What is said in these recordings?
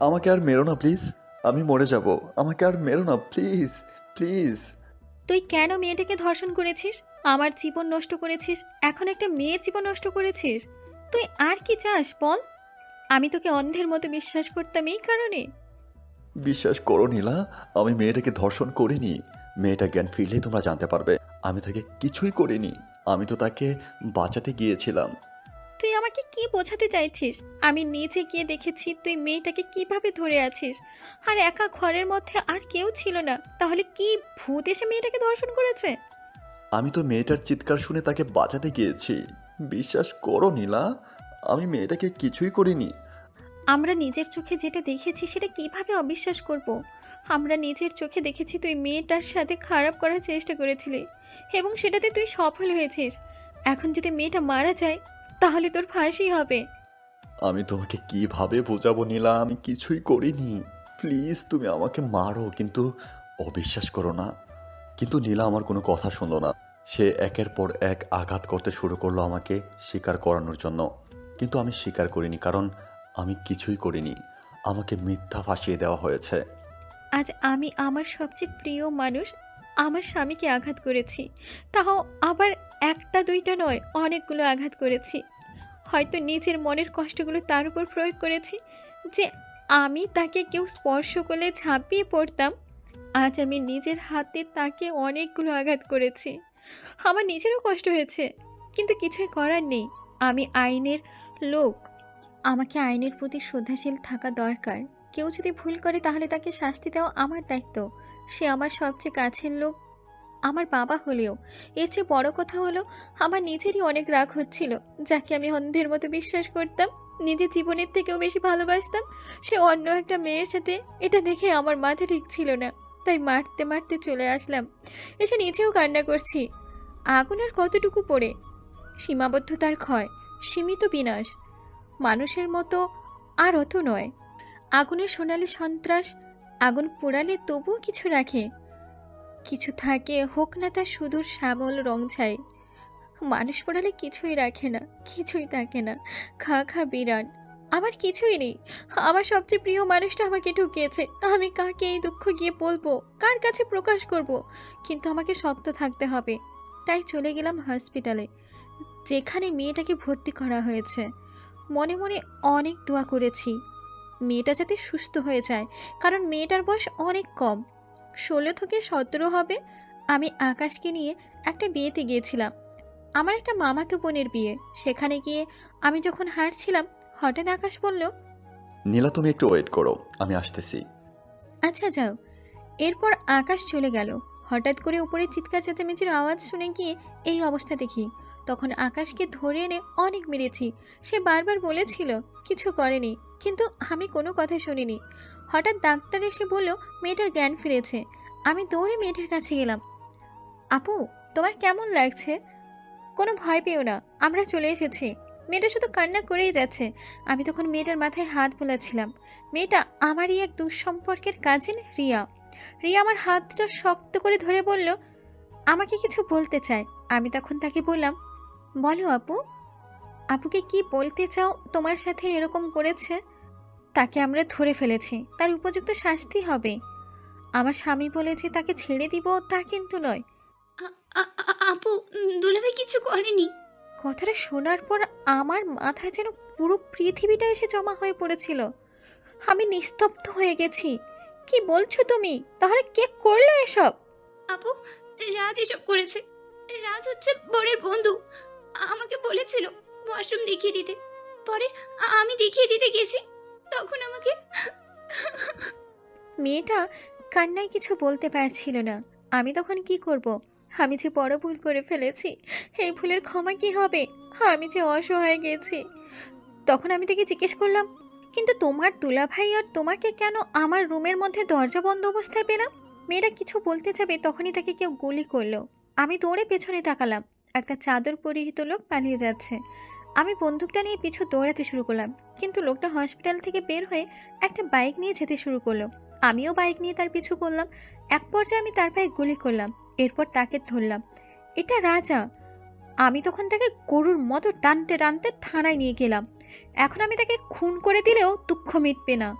আমাকে আর মেরো না প্লিজ। আমি মরে যাব। আমাকে আর মেরো না প্লিজ প্লিজ। তুই কেন মেয়েটাকে ধর্ষণ করেছিস? আমার জীবন নষ্ট করেছিস? এখন একটা মেয়ের জীবন নষ্ট করেছিস? তুই আর কি চাস বল? আমি তোকে অন্ধের মতো বিশ্বাস করতাম এই কারণে। বিশ্বাস করো নীলা আমি মেয়েটাকে ধর্ষণ করিনি। মেয়েটা জ্ঞান ফিরলে তোমরা জানতে পারবে। আমি তাকে কিছুই করিনি। আমি তো তাকে বাঁচাতে গিয়েছিলাম। তুই আমাকে কি বোঝাতে চাইছিস? আমি নিচে গিয়ে দেখেছি তুই মেয়েটাকে কীভাবে ধরে আছিস। আর একা ঘরের মধ্যে আর কেউ ছিল না। তাহলে কি ভূত এসে মেয়েটাকে ধর্ষণ করেছে? আমি তো মেয়েটার চিৎকার শুনে তাকে বাঁচাতে গিয়েছি। বিশ্বাস করো নীলা আমি মেয়েটাকে কিছুই করিনি। আমরা নিজের চোখে যেটা দেখেছি সেটা কীভাবে অবিশ্বাস করব। আমরা নিজের চোখে দেখেছি তুই মেয়েটার সাথে খারাপ করার চেষ্টা করেছিলি। এবং সেটাতে তুই সফল হয়েছিস। এখন যদি মেয়েটা মারা যায় তাহলে তোর ফাঁসি হবে। আমি তোমাকে কীভাবে বোঝাবো নীলা? আমি কিছুই করিনি। প্লিজ তুমি আমাকে মারো কিন্তু অবিশ্বাস করো না। কিন্তু নীলা আমার কোনো কথা শুনলো না। সে একের পর এক আঘাত করতে শুরু করল আমাকে স্বীকার করানোর জন্য। কিন্তু আমি স্বীকার করিনি কারণ আমি কিছুই করিনি। আমাকে মিথ্যা ফাঁসিয়ে দেওয়া হয়েছে। আজ আমি আমার সবচেয়ে প্রিয় মানুষ আমার স্বামীকে আঘাত করেছি। তাও আবার একটা দুইটা নয়, অনেকগুলো আঘাত করেছি। হয়তো নিজের মনের কষ্টগুলো তার উপর প্রয়োগ করেছি যে আমি তাকে কেউ স্পর্শ করলে ঝাঁপিয়ে পড়তাম। আজ আমি নিজের হাতে তাকে অনেকগুলো আঘাত করেছি। আমার নিজেরও কষ্ট হয়েছে, কিন্তু কিছুই করার নেই। আমি আইনের লোক। আমাকে আইনের প্রতি শ্রদ্ধাশীল থাকা দরকার। কেউ যদি ভুল করে তাহলে তাকে শাস্তি দেওয়া আমার দায়িত্ব। সে আমার সবচেয়ে কাছের লোক, আমার বাবা হলেও। এর চেয়ে বড় কথা হলো, আমার নিজেরই অনেক রাগ হচ্ছিল, যাকে আমি অন্ধের মতো বিশ্বাস করতাম, নিজের জীবনের থেকেও বেশি ভালোবাসতাম। সে অন্য একটা মেয়ের সাথে এটা দেখে আমার মাথা ঠিক ছিল না, তাই মারতে মারতে চলে আসলাম। এসে নিজেও কান্না করছি। আগুন আর কতটুকু পড়ে? সীমাবদ্ধতার ক্ষয়, সীমিত বিনাশ। মানুষের মতো আর অত নয়। আগুনের সোনালি সন্ত্রাস আগুন পোড়ালে তবুও কিছু রাখে। কিছু থাকে, হোক না তা সুদূর শ্যামল রং ছাই মানুষ পোড়ালে কিছুই রাখে না, কিছুই থাকে না। খা খা বিরান আমার কিছুই নেই। আমার সবচেয়ে প্রিয় মানুষটা আমাকে ঢুকিয়েছে। আমি কাকে এই দুঃখ গিয়ে বলব? কার কাছে প্রকাশ করব? কিন্তু আমাকে শক্ত থাকতে হবে। তাই চলে গেলাম হসপিটালে, যেখানে মেয়েটাকে ভর্তি করা হয়েছে। মনে মনে অনেক দোয়া করেছি। মেয়েটা যাতে সুস্থ হয়ে যায় কারণ মেয়েটার বয়স অনেক কম। ষোলো থেকে সতেরো হবে। আমি আকাশকে নিয়ে একটা বিয়েতে গিয়েছিলাম। আমার একটা মামাতো বোনের বিয়ে। সেখানে গিয়ে আমি যখন হাঁটছিলাম হঠাৎ আকাশ বলল নীলা তুমি একটু ওয়েট করো আমি আসতেছি। আচ্ছা যাও। এরপর আকাশ চলে গেল। হঠাৎ করে উপরে চিৎকার চেঁচামেচির আওয়াজ শুনে গিয়ে এই অবস্থা দেখি। তখন আকাশকে ধরে এনে অনেক মেরেছি। সে বারবার বলেছিল, কিছু করেনি, কিন্তু আমি কোনো কথা শুনিনি। হঠাৎ ডাক্তার এসে বলল, মেয়েটার জ্ঞান ফিরেছে, আমি দৌড়ে মেয়েটার কাছে গেলাম। আপু, তোমার কেমন লাগছে? কোনো ভয় পেও না, আমরা চলে এসেছি। মেয়েটা শুধু কান্না করেই যাচ্ছে। আমি তখন মেয়েটার মাথায় হাত বোলাচ্ছিলাম। মেয়েটা আমারই এক দুঃসম্পর্কের কাজিন, রিয়া। রিয়া আমার হাতটা শক্ত করে ধরে বলল, আমাকে কিছু বলতে চায়। আমি তখন তাকে বললাম বলো আপু। আপুকে কি বলতে চাও তোমার সাথে এরকম করেছে? তাকে আমরা ধরে ফেলেছি তার উপযুক্ত শাস্তি হবে। আমার স্বামী বলেছে তাকে ছেড়ে দিব তা কিন্তু নয়। আপু দুলাভাই কিছু করেনি। কথাটা শোনার পর আমার মাথায় যেন পুরো পৃথিবীটা এসে জমা হয়ে পড়েছিল। আমি নিস্তব্ধ হয়ে গেছি। কি বলছো তুমি? তাহলে কে করল এসব? আপু রাজ এসব করেছে। রাজ হচ্ছে বরের বন্ধু। আমাকে বলেছিল ওয়াশরুম দেখিয়ে দিতে। পরে আমি দেখিয়ে দিতে গেছি, তখন আমাকে মেয়েটা কান্নায় কিছু বলতে পারছিল না। আমি তখন কি করব? আমি যে বড় ভুল করে ফেলেছি, এই ভুলের ক্ষমা কি হবে? আমি যে অসহায় গেছি। তখন আমি তাকে জিজ্ঞেস করলাম, কিন্তু তোমার দুলাভাই আর তোমাকে কেন আমার রুমের মধ্যে দরজা বন্ধ অবস্থায় পেলাম? মেয়েরা কিছু বলতে যাবে তখনই তাকে কেউ গুলি করল। আমি দৌড়ে পেছনে তাকালাম। একটা চাদর পরিহিত লোক পালিয়ে যাচ্ছে। আমি বন্দুকটা নিয়ে পিছু দৌড়াতে শুরু করলাম, কিন্তু লোকটা হসপিটাল থেকে বের হয়ে একটা বাইক নিয়ে যেতে শুরু করল। আমিও বাইক নিয়ে তার পিছু করলাম। এক পর্যায়ে আমি তার পায়ে গুলি করলাম, এরপর তাকে ধরলাম। এটা রাজা! আমি তখন তাকে গরুর মতো টানতে টানতে থানায় নিয়ে গেলাম। এখন আমি তাকে খুন করে দিলেও দুঃখ মিটবে না।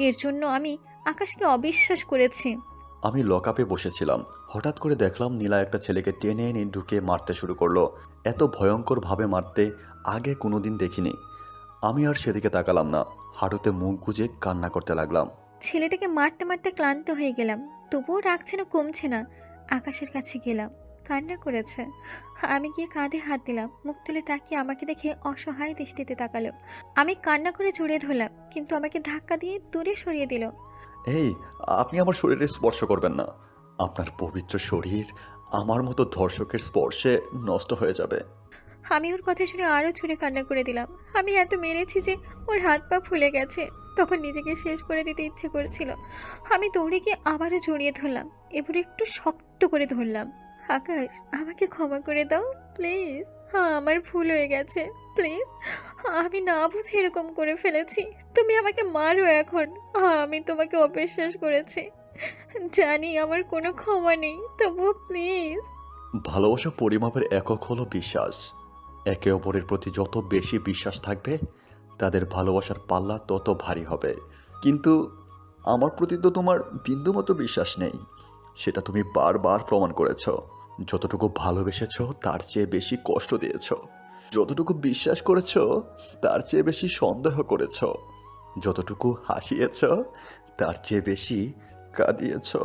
এর জন্য আমি আকাশকে অবিশ্বাস করেছি। আমি লকআপে বসেছিলাম। হঠাৎ করে দেখলাম নীলা একটা ছেলেকে টেনে এনে ঢুকে মারতে শুরু করল। এত ভয়ঙ্করভাবে মারতে আগে কোনো দিন দেখিনি। আমি আর সেদিকে তাকালাম না। হাঁটুতে মুখ গুজে কান্না করতে লাগলাম। ছেলেটাকে মারতে মারতে ক্লান্ত হয়ে গেলাম। তবুও রাখছে না কমছে না। আকাশের কাছে গেলাম। কান্না করেছে। আমি গিয়ে কাঁধে হাত দিলাম। মুখ তুলে তাকিয়ে আমাকে দেখে অসহায় দৃষ্টিতে তাকালো। আমি কান্না করে জড়িয়ে ধরলাম কিন্তু আমাকে ধাক্কা দিয়ে দূরে সরিয়ে দিল। এই আপনি আমার শরীরে স্পর্শ করবেন না। আপনার পবিত্র শরীর আমার মতো ধর্ষকের স্পর্শে নষ্ট হয়ে যাবে। আমি ওর কথা শুনে আরও ছুঁড়ে কান্না করে দিলাম। আমি এত মেরেছি যে ওর হাত পা ফুলে গেছে। তখন নিজেকে শেষ করে দিতে ইচ্ছে করেছিল। আমি দৌড়ে গিয়ে আবারও জড়িয়ে ধরলাম এবারে একটু শক্ত করে ধরলাম। আকাশ, আমাকে ক্ষমা করে দাও, প্লিজ। হ্যাঁ আমার ভুল হয়ে গেছে। প্লিজ, আমি না বুঝে এরকম করে ফেলেছি। তুমি আমাকে মারো এখন। আমি তোমাকে অবিশ্বাস করেছি। জানি আমার কোনো ক্ষমা নেই, তবুও প্লিজ ভালোবাসা পরিমাপের একক হলো বিশ্বাস। একে অপরের প্রতি যত বেশি বিশ্বাস থাকবে, তাদের ভালোবাসার পাল্লা তত ভারী হবে। কিন্তু আমার প্রতি তো তোমার বিন্দুমাত্র বিশ্বাস নেই। সেটা তুমি বারবার প্রমাণ করেছ। যতটুকু ভালোবেসেছ, তার চেয়ে বেশি কষ্ট দিয়েছ। যতটুকু বিশ্বাস করেছ, তার চেয়ে বেশি সন্দেহ করেছ। যতটুকু হাসিয়েছ, তার চেয়ে বেশি কাঁদিয়েছ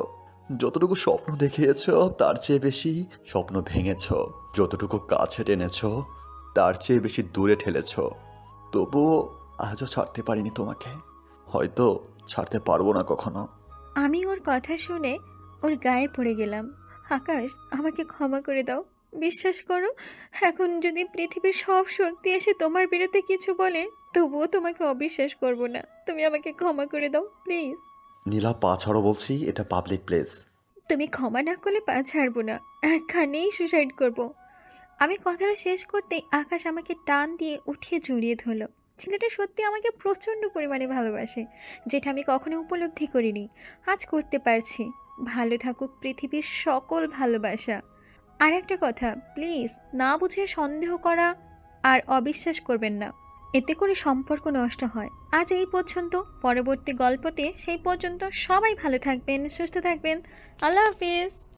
যতটুকু স্বপ্ন দেখিয়েছ, তার চেয়ে বেশি স্বপ্ন ভেঙেছ। যতটুকু কাছে টেনেছ, তার চেয়ে বেশি দূরে ঠেলেছ। তবুও আজও ছাড়তে পারিনি তোমাকে। হয়তো ছাড়তে পারব না কখনো। আমি ওর কথা শুনে ওর গায়ে পড়ে গেলাম। আকাশ, আমাকে ক্ষমা করে দাও। বিশ্বাস করো, এখন যদি পৃথিবীর সব শক্তি এসে তোমার বিরুদ্ধে কিছু বলে, তবুও তোমাকে অবিশ্বাস করব না। তুমি আমাকে ক্ষমা করে দাও, প্লিজ। নীলা পা ছাড়ো বলছি, এটা পাবলিক প্লেস তুমি ক্ষমা না করলে পা ছাড়বো না এখানেই সুসাইড করব। আমি কথাটা শেষ করতেই আকাশ আমাকে টান দিয়ে উঠিয়ে জড়িয়ে ধরলো। ছেলেটা সত্যি আমাকে প্রচণ্ড পরিমাণে ভালোবাসে, যেটা আমি কখনো উপলব্ধি করিনি। আজ করতে পারছি। ভালো থাকুক পৃথিবীর সকল ভালোবাসা। আর একটা কথা প্লিজ না বুঝে সন্দেহ করা আর অবিশ্বাস করবেন না। এতে করে সম্পর্ক নষ্ট হয়। আজ এই পর্যন্ত। পরবর্তী গল্পতে সেই পর্যন্ত সবাই ভালো থাকবেন, সুস্থ থাকবেন। আল্লাহ হাফিজ।